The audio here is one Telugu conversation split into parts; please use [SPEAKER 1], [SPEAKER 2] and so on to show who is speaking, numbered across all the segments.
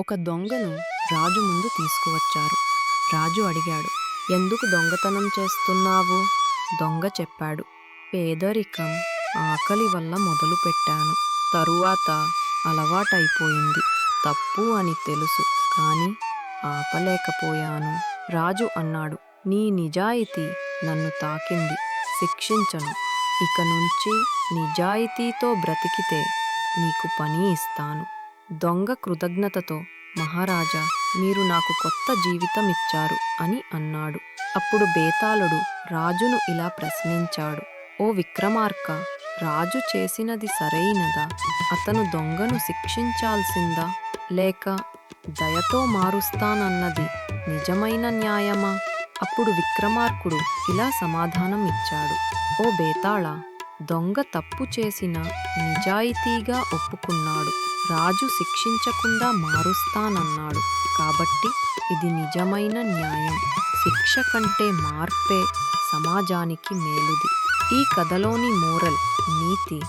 [SPEAKER 1] ఒక దొంగను రాజు ముందు తీసుకువచ్చారు. రాజు అడిగాడు ఎందుకు దొంగతనం చేస్తున్నావు? దొంగ చెప్పాడు పేదరికం ఆకలి వల్ల మొదలుపెట్టాను. తరువాత అలవాటైపోయింది. తప్పు అని తెలుసు కానీ ఆపలేకపోయాను. రాజు అన్నాడు నీ నిజాయితీ నన్ను తాకింది. శిక్షించను. ఇక నుంచి నిజాయితీతో బ్రతికితే నీకు పని ఇస్తాను. దొంగ కృతజ్ఞతతో మహారాజా మీరు నాకు కొత్త జీవితం ఇచ్చారు అని అన్నాడు. అప్పుడు బేతాళుడు రాజును ఇలా ప్రశ్నించాడు. ఓ విక్రమార్క రాజు చేసినది సరైనదా? అతను దొంగను శిక్షించాల్సిందా? లేక దయతో మారుస్తానన్నది నిజమైన న్యాయమా? అప్పుడు విక్రమార్కుడు ఇలా సమాధానం ఇచ్చాడు ఓ బేతాళ దొంగ తప్పు చేసిన నిజాయితీగా ఒప్పుకున్నాడు. రాజు శిక్షించకుండా మారుస్తానన్నాడు. కాబట్టి ఇది నిజమైన న్యాయం. శిక్ష కంటే మార్పే సమాజానికి మేలుది. ఈ కథలోని మోరల్ నీతి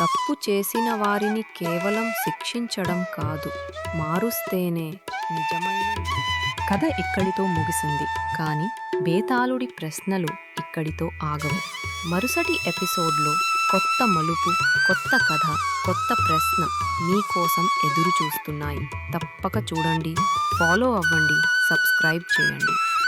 [SPEAKER 1] తప్పు చేసిన వారిని కేవలం శిక్షించడం కాదు మారుస్తేనే నిజమైన కథ ఇక్కడితో ముగిసింది. కానీ బేతాళుడి ప్రశ్నలు ఇక్కడితో ఆగవు మరుసటి ఎపిసోడ్లో కొత్త మలుపు కొత్త కథ కొత్త ప్రశ్న మీకోసం ఎదురు చూస్తున్నాయి తప్పక చూడండి. ఫాలో అవ్వండి. సబ్స్క్రైబ్ చేయండి.